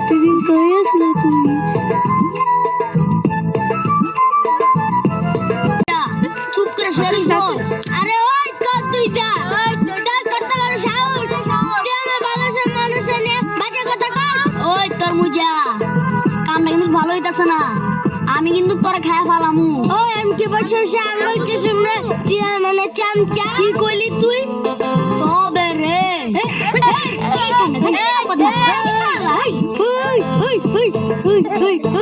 এতদিন কই আসলে তুই। চুপ করে সরিস আরে ওই কত তুই যা। ওই তোর কত বড় সাহস তুই আমার ভালোবাসার মানুষের নিয়ে বাজে কথা কর ওই তোর মুজা কামটা কিন্তু ভালো হইতাছে না। আমি কিন্তু তোরে খায়া ফালামু। ও আমি কি বলছো সে আঙ্গুল কি শুনে মানে চামচা। কি কইলি তুই? জরিনা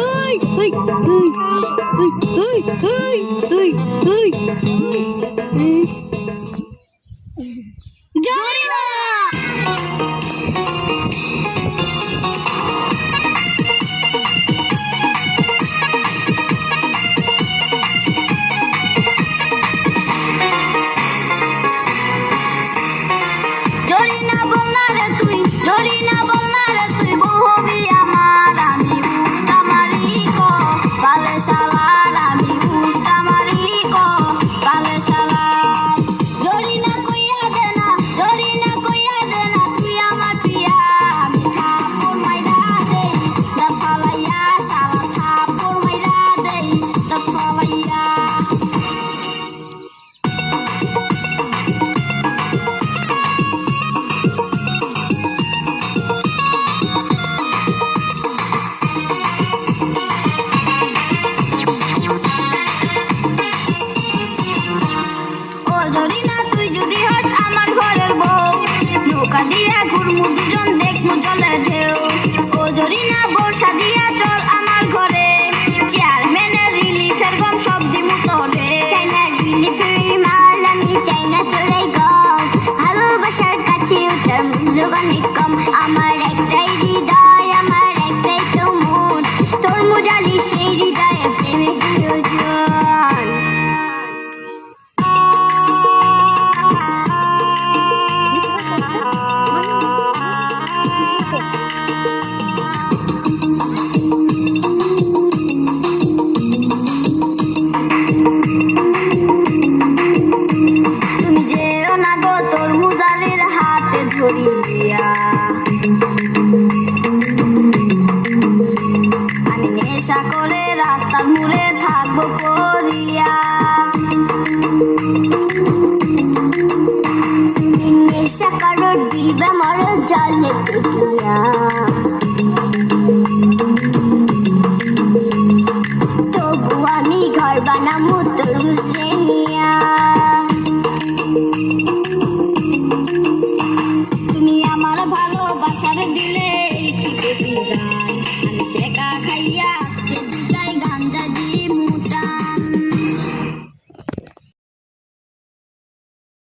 দিয়া ঘুরমু দুজন, দেখমু জলের ঢেউ। ও জরিনা বর্ষা দিয়া চল আমার ঘরে চেয়ারম্যানের রিলিফের গম সব দিমু তোরে। চাইনা রিলিফের মাল, আমি চাইনা চড়াই গম। ভালোবাসার কাছে ওটার মূল্য অনেক ধরিয়া আমি নেশা করে রাস্তার মুড়ে থাকব পড়িয়া নেশা করো দিবে মর জলে পুকিয়া তোমার ভালোবাসার দিলে